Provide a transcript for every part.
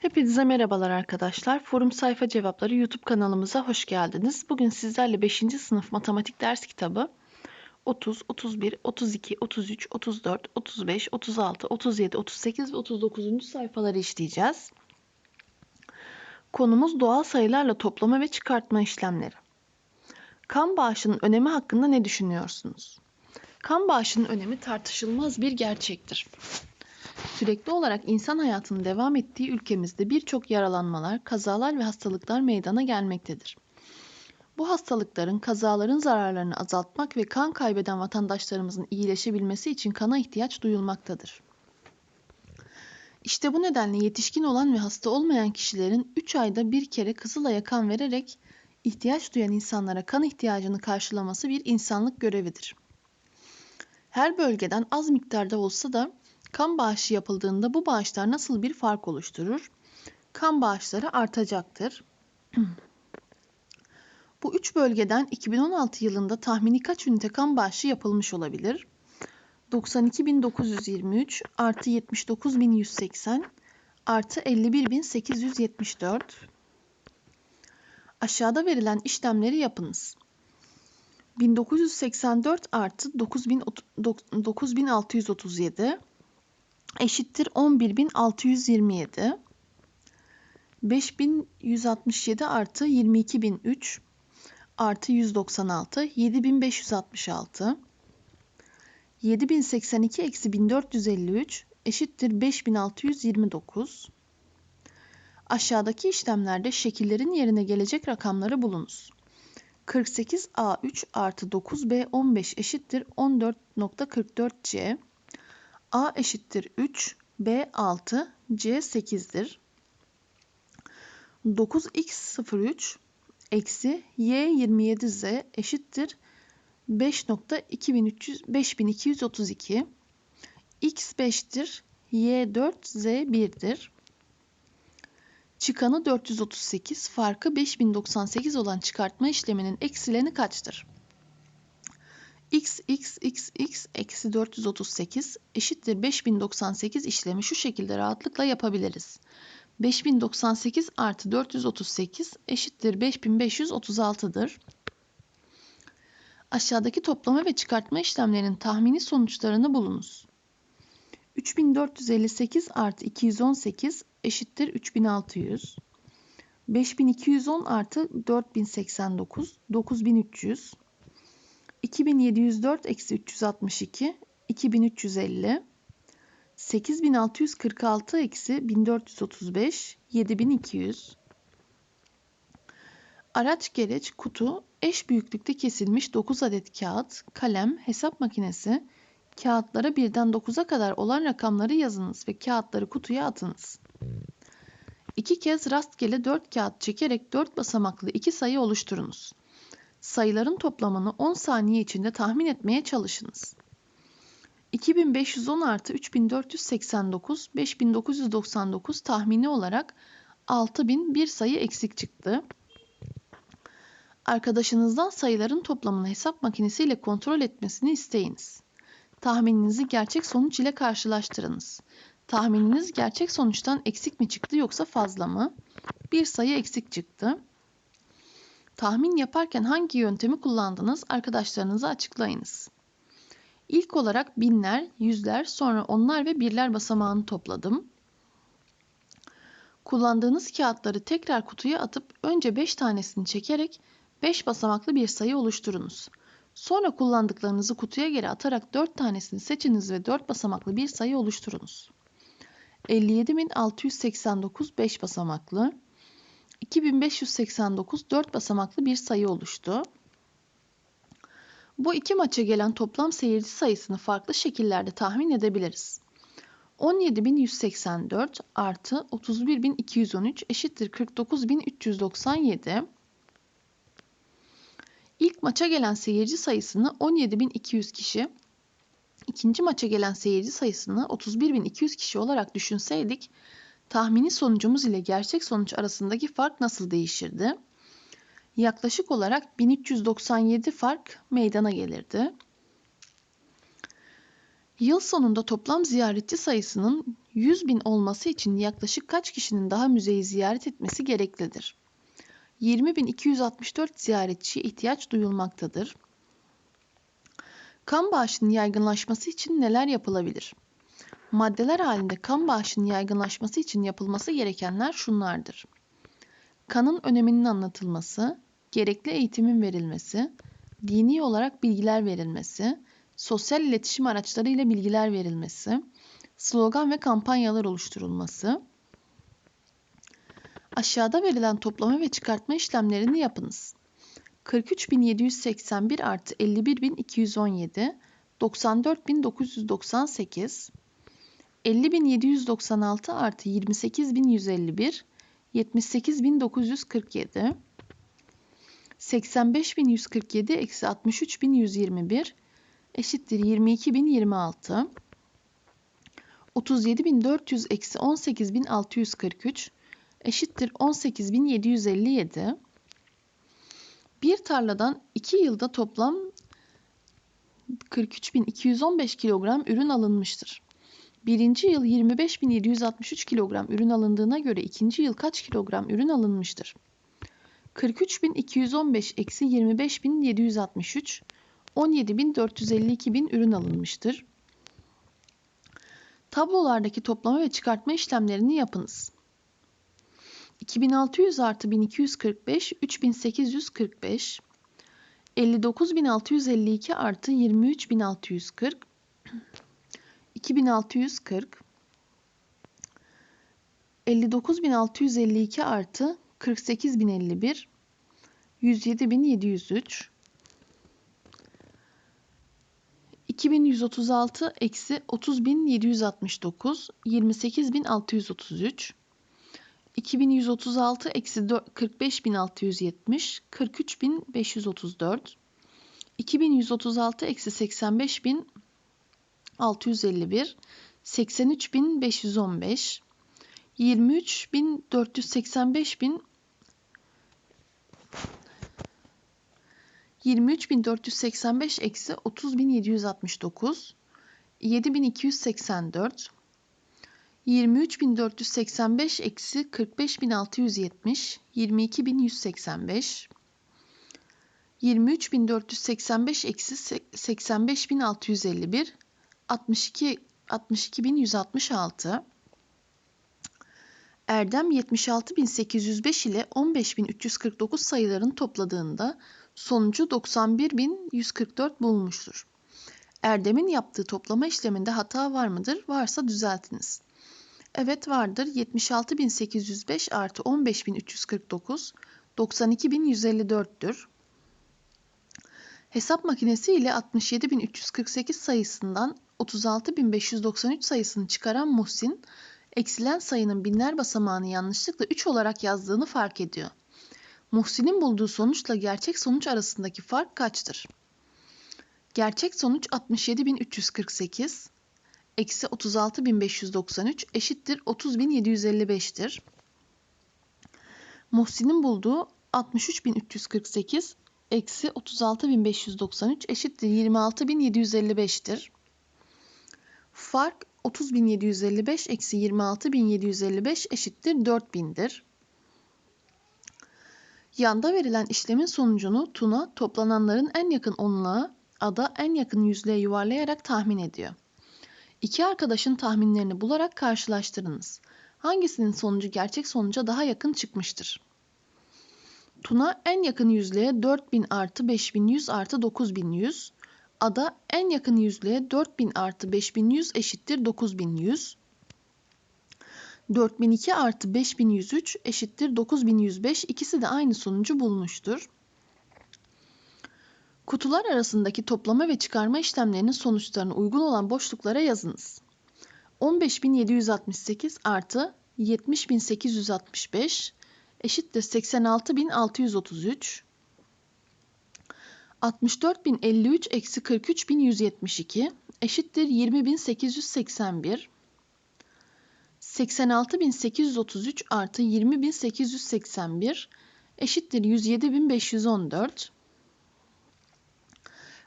Hepinize merhabalar arkadaşlar. Forum Sayfa Cevapları YouTube kanalımıza hoş geldiniz. Bugün sizlerle 5. sınıf matematik ders kitabı 30, 31, 32, 33, 34, 35, 36, 37, 38 ve 39. sayfaları işleyeceğiz. Konumuz doğal sayılarla toplama ve çıkartma işlemleri. Kan bağışının önemi hakkında ne düşünüyorsunuz? Kan bağışının önemi tartışılmaz bir gerçektir. Sürekli olarak insan hayatının devam ettiği ülkemizde birçok yaralanmalar, kazalar ve hastalıklar meydana gelmektedir. Bu hastalıkların, kazaların zararlarını azaltmak ve kan kaybeden vatandaşlarımızın iyileşebilmesi için kana ihtiyaç duyulmaktadır. İşte bu nedenle yetişkin olan ve hasta olmayan kişilerin 3 ayda bir kere Kızılay'a kan vererek ihtiyaç duyan insanlara kan ihtiyacını karşılaması bir insanlık görevidir. Her bölgeden az miktarda olsa da Kan bağışı yapıldığında bu bağışlar nasıl bir fark oluşturur? Kan bağışları artacaktır. bu üç bölgeden 2016 yılında tahmini kaç ünite kan bağışı yapılmış olabilir? 92.923 artı 79.180 artı 51.874 Aşağıda verilen işlemleri yapınız. 1984 artı 9637 eşittir 11.627. 5167 artı 22.003 artı 196 7566 7082 eksi 1453 eşittir 5629 Aşağıdaki işlemlerde şekillerin yerine gelecek rakamları bulunuz. 48A3 artı 9B15 eşittir 14.44C A eşittir 3, B 6, C 8'dir. 9x03 eksi y 27z eşittir 5.5232 x 5'tir y 4 z 1'dir. Çıkanı 438 farkı 5098 olan çıkartma işleminin eksileni kaçtır? X x x x eksi 438 eşittir 5098 işlemi şu şekilde rahatlıkla yapabiliriz. 5098 artı 438 eşittir 5536'dır. Aşağıdaki toplama ve çıkartma işlemlerinin tahmini sonuçlarını bulunuz. 3458 artı 218 eşittir 3600. 5210 artı 4089 9300. 2704 eksi 362 2350 8646 eksi 1435 7200 Araç, gereç, kutu, eş büyüklükte kesilmiş 9 adet kağıt, kalem, hesap makinesi, kağıtlara birden 9'a kadar olan rakamları yazınız ve kağıtları kutuya atınız. İki kez rastgele 4 kağıt çekerek 4 basamaklı iki sayı oluşturunuz sayıların toplamını 10 saniye içinde tahmin etmeye çalışınız. 2510 artı 3489, 5999 tahmini olarak 6000 bir sayı eksik çıktı. Arkadaşınızdan sayıların toplamını hesap makinesiyle kontrol etmesini isteyiniz. Tahmininizi gerçek sonuç ile karşılaştırınız. Tahmininiz gerçek sonuçtan eksik mi çıktı yoksa fazla mı? Bir sayı eksik çıktı. Tahmin yaparken hangi yöntemi kullandınız arkadaşlarınıza açıklayınız. İlk olarak binler, yüzler, sonra onlar ve birler basamağını topladım. Kullandığınız kağıtları tekrar kutuya atıp önce 5 tanesini çekerek 5 basamaklı bir sayı oluşturunuz. Sonra kullandıklarınızı kutuya geri atarak 4 tanesini seçiniz ve 4 basamaklı bir sayı oluşturunuz. 57.689 5 basamaklı, 2589 4 basamaklı bir sayı oluştu. Bu iki maça gelen toplam seyirci sayısını farklı şekillerde tahmin edebiliriz. 17.184 artı 31.213 eşittir 49.397. İlk maça gelen seyirci sayısını 17.200 kişi, ikinci maça gelen seyirci sayısını 31.200 kişi olarak düşünseydik, tahmini sonucumuz ile gerçek sonuç arasındaki fark nasıl değişirdi? Yaklaşık olarak 1397 fark meydana gelirdi. Yıl sonunda toplam ziyaretçi sayısının 100 bin olması için yaklaşık kaç kişinin daha müzeyi ziyaret etmesi gereklidir? 20.264 ziyaretçiye ihtiyaç duyulmaktadır. Kan bağışının yaygınlaşması için neler yapılabilir? Maddeler halinde kan bağışının yaygınlaşması için yapılması gerekenler şunlardır. Kanın öneminin anlatılması, gerekli eğitimin verilmesi, dini olarak bilgiler verilmesi, sosyal iletişim araçları ile bilgiler verilmesi, slogan ve kampanyalar oluşturulması. Aşağıda verilen toplama ve çıkartma işlemlerini yapınız. 43.781 artı 51.217, 94.998, 50.796 artı 28.151, 78.947, 85.147 eksi 63.121 eşittir 22.026. 37.400 eksi 18.643 eşittir 18.757. Bir tarladan 2 yılda toplam 43.215 kilogram ürün alınmıştır. Birinci yıl 25.763 kilogram ürün alındığına göre ikinci yıl kaç kilogram ürün alınmıştır? 43.215 eksi 25.763 17.452 bin ürün alınmıştır. Tablolardaki toplama ve çıkartma işlemlerini yapınız. 2600 artı 1245 3845 59652 artı 23640 2640 59652 artı 48051 107703 2136 eksi 30769 28633 2136 eksi 45670 43534 2136 eksi 85651 83515 23485 bin 23485 eksi 30769 7284 23485 eksi 45670 22185 23485 eksi 85651 62 62166 Erdem 76805 ile 15349 sayıların topladığında sonucu 91.144 bulmuştur. Erdem'in yaptığı toplama işleminde hata var mıdır? Varsa düzeltiniz. Evet vardır. 76.805 artı 15.349 92.154'tür. Hesap makinesi ile 67.348 sayısından 36.593 sayısını çıkaran Muhsin, eksilen sayının binler basamağını yanlışlıkla 3 olarak yazdığını fark ediyor. Muhsin'in bulduğu sonuçla gerçek sonuç arasındaki fark kaçtır? Gerçek sonuç 67.348 eksi 36.593 eşittir 30.755'tir. Muhsin'in bulduğu 63.348 eksi 36.593 eşittir 26.755'tir. Fark 30.755 eksi 26.755 eşittir 4.000'dir. Yanda verilen işlemin sonucunu Tuna toplananların en yakın onluğa, Ada en yakın yüzlüğe yuvarlayarak tahmin ediyor. İki arkadaşın tahminlerini bularak karşılaştırınız. Hangisinin sonucu gerçek sonuca daha yakın çıkmıştır? Tuna en yakın yüzlüğe 4000 artı 5100 artı 9100. Ada en yakın yüzlüğe 4000 artı 5100 eşittir 9100. 4002 artı 5103 eşittir 9105 ikisi de aynı sonucu bulmuştur. Kutular arasındaki toplama ve çıkarma işlemlerinin sonuçlarına uygun olan boşluklara yazınız. 15768 artı 70865 eşittir 86633 64053 eksi 43172 eşittir 20881 86.833 artı 20.881 eşittir 107.514.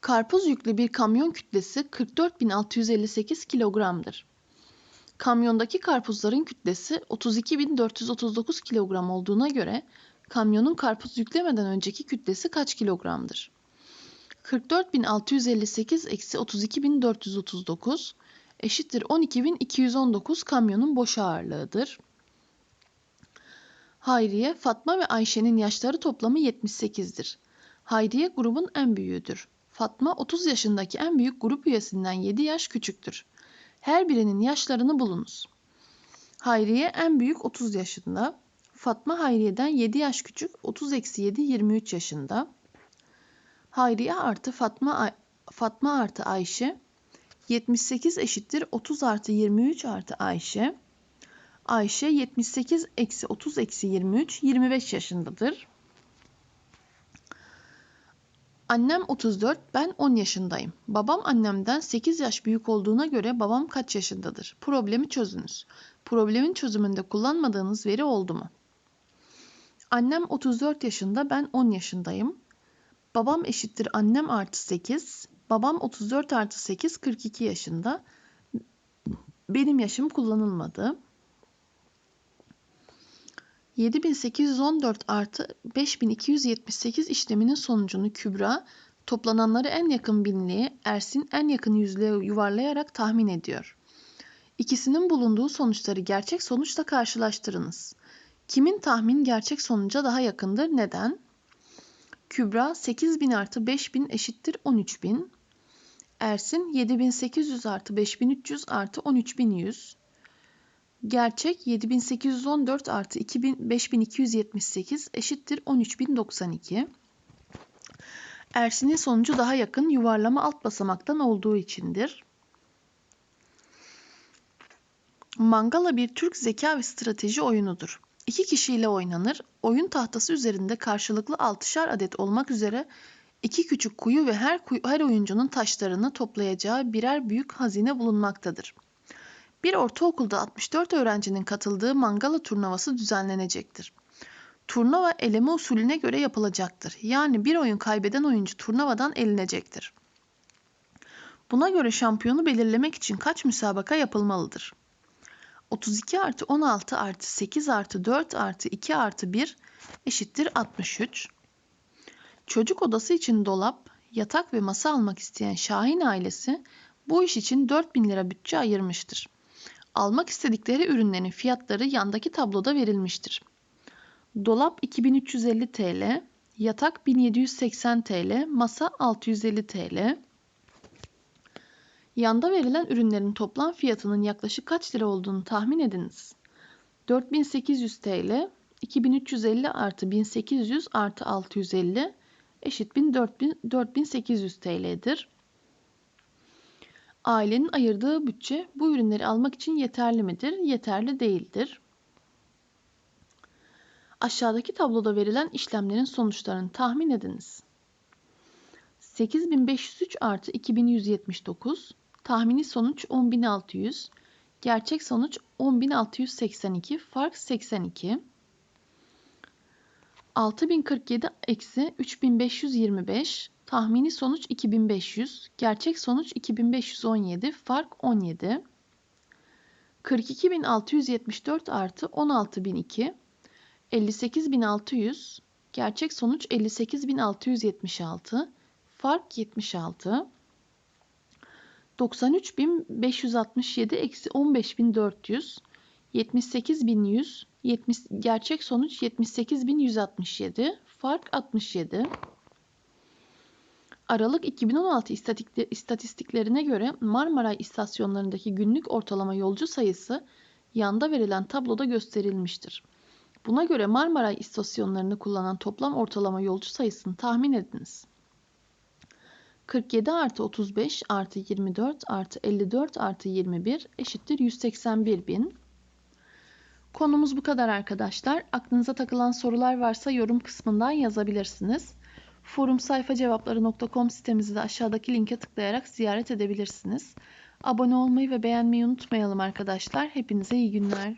Karpuz yüklü bir kamyon kütlesi 44.658 kilogramdır. Kamyondaki karpuzların kütlesi 32.439 kilogram olduğuna göre kamyonun karpuz yüklemeden önceki kütlesi kaç kilogramdır? 44.658 eksi 32.439 eşittir 12.219 kamyonun boş ağırlığıdır. Hayriye, Fatma ve Ayşe'nin yaşları toplamı 78'dir. Hayriye grubun en büyüğüdür. Fatma 30 yaşındaki en büyük grup üyesinden 7 yaş küçüktür. Her birinin yaşlarını bulunuz. Hayriye en büyük 30 yaşında. Fatma Hayriye'den 7 yaş küçük 30 eksi 7 23 yaşında. Hayriye artı Fatma, Fatma artı Ayşe 78 eşittir 30 artı 23 artı Ayşe. Ayşe 78 eksi 30 eksi 23 25 yaşındadır. Annem 34, ben 10 yaşındayım. Babam annemden 8 yaş büyük olduğuna göre babam kaç yaşındadır? Problemi çözünüz. Problemin çözümünde kullanmadığınız veri oldu mu? Annem 34 yaşında, ben 10 yaşındayım. Babam eşittir annem artı 8. Babam 34 artı 8, 42 yaşında. Benim yaşım kullanılmadı. 7814 artı 5278 işleminin sonucunu Kübra, toplananları en yakın binliğe, Ersin en yakın yüzlüğe yuvarlayarak tahmin ediyor. İkisinin bulunduğu sonuçları gerçek sonuçla karşılaştırınız. Kimin tahmin gerçek sonuca daha yakındır? Neden? Kübra 8000 artı 5000 eşittir 13000. Ersin 7800 artı 5300 artı 13100. Gerçek 7814 artı 2000, 5278 eşittir 13092. Ersin'in sonucu daha yakın yuvarlama alt basamaktan olduğu içindir. Mangala bir Türk zeka ve strateji oyunudur. İki kişiyle oynanır. Oyun tahtası üzerinde karşılıklı altışar adet olmak üzere iki küçük kuyu ve her, kuyu, her oyuncunun taşlarını toplayacağı birer büyük hazine bulunmaktadır. Bir ortaokulda 64 öğrencinin katıldığı mangala turnuvası düzenlenecektir. Turnuva eleme usulüne göre yapılacaktır. Yani bir oyun kaybeden oyuncu turnuvadan elinecektir. Buna göre şampiyonu belirlemek için kaç müsabaka yapılmalıdır? 32 artı 16 artı 8 artı 4 artı 2 artı 1 eşittir 63. Çocuk odası için dolap, yatak ve masa almak isteyen Şahin ailesi bu iş için 4000 lira bütçe ayırmıştır. Almak istedikleri ürünlerin fiyatları yandaki tabloda verilmiştir. Dolap 2350 TL, yatak 1780 TL, masa 650 TL. Yanda verilen ürünlerin toplam fiyatının yaklaşık kaç lira olduğunu tahmin ediniz. 4800 TL, 2350 artı 1800 artı 650 eşit 4800 TL'dir. Ailenin ayırdığı bütçe bu ürünleri almak için yeterli midir? Yeterli değildir. Aşağıdaki tabloda verilen işlemlerin sonuçlarını tahmin ediniz. 8503 artı 2179, tahmini sonuç 10600, gerçek sonuç 10682, fark 82. 6047 eksi 3525, tahmini sonuç 2500, gerçek sonuç 2517, fark 17. 42674 artı 16002, 58600, gerçek sonuç 58676, fark 76. 93567 eksi 15400, 78100, 70, gerçek sonuç 78167, fark 67. Aralık 2016 istatistiklerine göre Marmaray istasyonlarındaki günlük ortalama yolcu sayısı yanda verilen tabloda gösterilmiştir. Buna göre Marmaray istasyonlarını kullanan toplam ortalama yolcu sayısını tahmin ediniz. 47 artı 35 artı 24 artı 54 artı 21 eşittir 181 bin. Konumuz bu kadar arkadaşlar. Aklınıza takılan sorular varsa yorum kısmından yazabilirsiniz. Forumsayfacevapları.com sitemizi de aşağıdaki linke tıklayarak ziyaret edebilirsiniz. Abone olmayı ve beğenmeyi unutmayalım arkadaşlar. Hepinize iyi günler.